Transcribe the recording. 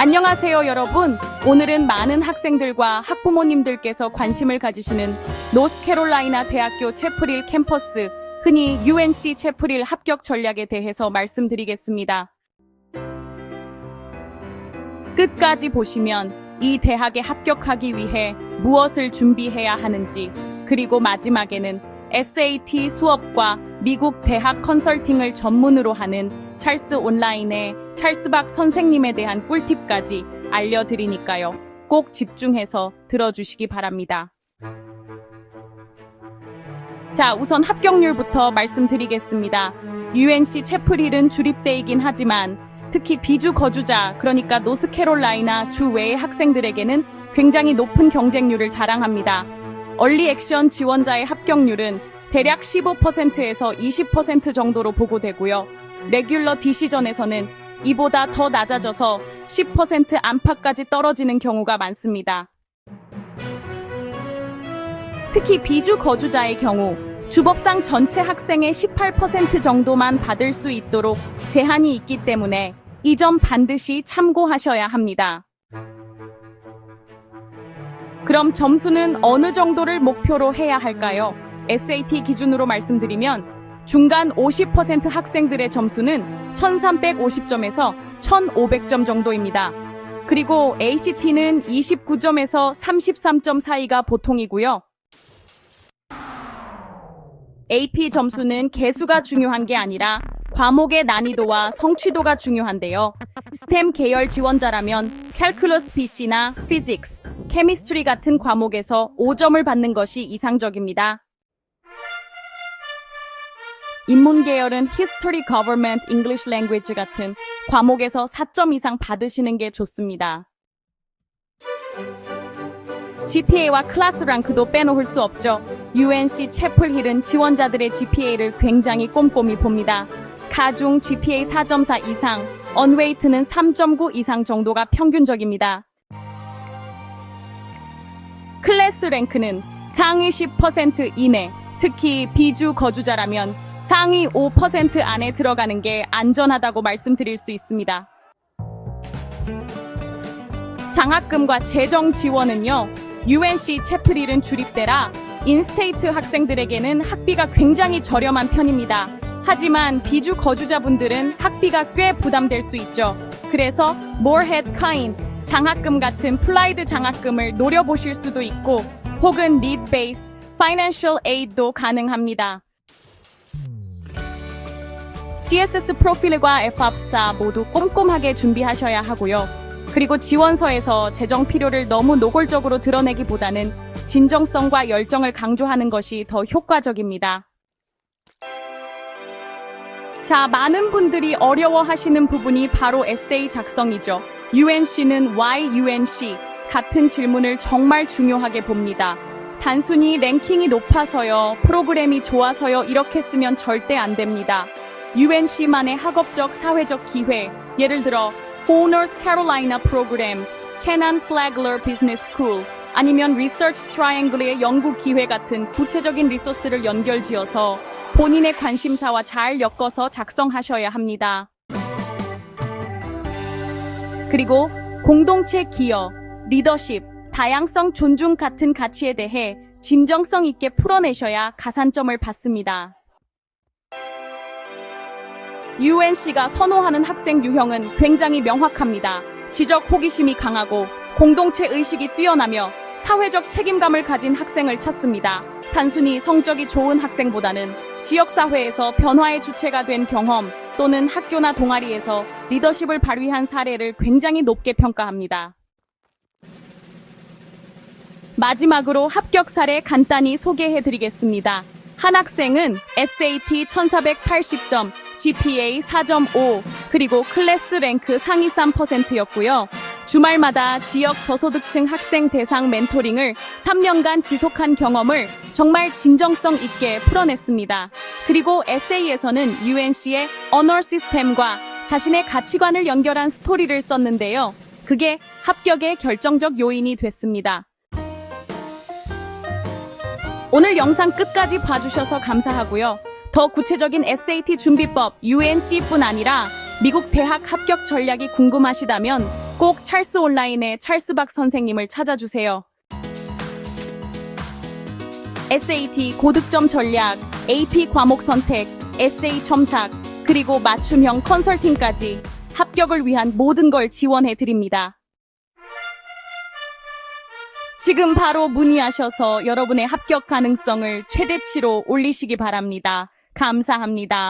안녕하세요, 여러분. 오늘은 많은 학생들과 학부모님들께서 관심을 가지시는 노스캐롤라이나 대학교 채플힐 캠퍼스, 흔히 UNC 채플힐 합격 전략에 대해서 말씀드리겠습니다. 끝까지 보시면 이 대학에 합격하기 위해 무엇을 준비해야 하는지, 그리고 마지막에는 SAT 수업과 미국 대학 컨설팅을 전문으로 하는 찰스 온라인의 찰스박 선생님에 대한 꿀팁까지 알려드리니까요. 꼭 집중해서 들어주시기 바랍니다. 자, 우선 합격률부터 말씀드리겠습니다. UNC 채플힐은 주립대이긴 하지만 특히 비주 거주자, 그러니까 노스캐롤라이나 주 외의 학생들에게는 굉장히 높은 경쟁률을 자랑합니다. 얼리 액션 지원자의 합격률은 대략 15%에서 20% 정도로 보고되고요. 레귤러 디시전에서는 이보다 더 낮아져서 10% 안팎까지 떨어지는 경우가 많습니다. 특히 비주 거주자의 경우 주법상 전체 학생의 18% 정도만 받을 수 있도록 제한이 있기 때문에 이 점 반드시 참고하셔야 합니다. 그럼 점수는 어느 정도를 목표로 해야 할까요? SAT 기준으로 말씀드리면 중간 50% 학생들의 점수는 1350점에서 1500점 정도입니다. 그리고 ACT는 29점에서 33점 사이가 보통이고요. AP 점수는 개수가 중요한 게 아니라 과목의 난이도와 성취도가 중요한데요. 스템 계열 지원자라면 캘큘러스 BC나 피직스, 케미스트리 같은 과목에서 5점을 받는 것이 이상적입니다. 인문 계열은 History, Government, English Language 같은 과목에서 4점 이상 받으시는 게 좋습니다. GPA와 클래스 랭크도 빼놓을 수 없죠. UNC 채플힐은 지원자들의 GPA를 굉장히 꼼꼼히 봅니다. 가중 GPA 4.4 이상, 언웨이트는 3.9 이상 정도가 평균적입니다. 클래스 랭크는 상위 10% 이내, 특히 비주 거주자라면 상위 5% 안에 들어가는 게 안전하다고 말씀드릴 수 있습니다. 장학금과 재정 지원은요, UNC 채플힐은 주립대라 인스테이트 학생들에게는 학비가 굉장히 저렴한 편입니다. 하지만 비주 거주자분들은 학비가 꽤 부담될 수 있죠. 그래서 Morehead Kind 장학금 같은 플라이드 장학금을 노려보실 수도 있고 혹은 Need-Based Financial Aid도 가능합니다. CSS 프로필과 FAP사 모두 꼼꼼하게 준비하셔야 하고요. 그리고 지원서에서 재정 필요를 너무 노골적으로 드러내기보다는 진정성과 열정을 강조하는 것이 더 효과적입니다. 자, 많은 분들이 어려워하시는 부분이 바로 에세이 작성이죠. UNC는 Why UNC? 같은 질문을 정말 중요하게 봅니다. 단순히 랭킹이 높아서요, 프로그램이 좋아서요, 이렇게 쓰면 절대 안 됩니다. UNC만의 학업적, 사회적 기회, 예를 들어, Honors Carolina 프로그램, Canon Flagler Business School, 아니면 Research Triangle의 연구 기회 같은 구체적인 리소스를 연결지어서 본인의 관심사와 잘 엮어서 작성하셔야 합니다. 그리고 공동체 기여, 리더십, 다양성 존중 같은 가치에 대해 진정성 있게 풀어내셔야 가산점을 받습니다. UNC가 선호하는 학생 유형은 굉장히 명확합니다. 지적 호기심이 강하고 공동체 의식이 뛰어나며 사회적 책임감을 가진 학생을 찾습니다. 단순히 성적이 좋은 학생보다는 지역사회에서 변화의 주체가 된 경험 또는 학교나 동아리에서 리더십을 발휘한 사례를 굉장히 높게 평가합니다. 마지막으로 합격 사례 간단히 소개해 드리겠습니다. 한 학생은 SAT 1480점, GPA 4.5, 그리고 클래스 랭크 상위 3%였고요. 주말마다 지역 저소득층 학생 대상 멘토링을 3년간 지속한 경험을 정말 진정성 있게 풀어냈습니다. 그리고 에세이에서는 UNC의 언어 시스템과 자신의 가치관을 연결한 스토리를 썼는데요. 그게 합격의 결정적 요인이 됐습니다. 오늘 영상 끝까지 봐주셔서 감사하고요. 더 구체적인 SAT 준비법 UNC뿐 아니라 미국 대학 합격 전략이 궁금하시다면 꼭 찰스 온라인의 찰스 박 선생님을 찾아주세요. SAT 고득점 전략, AP 과목 선택, 에세이 첨삭, 그리고 맞춤형 컨설팅까지 합격을 위한 모든 걸 지원해 드립니다. 지금 바로 문의하셔서 여러분의 합격 가능성을 최대치로 올리시기 바랍니다. 감사합니다.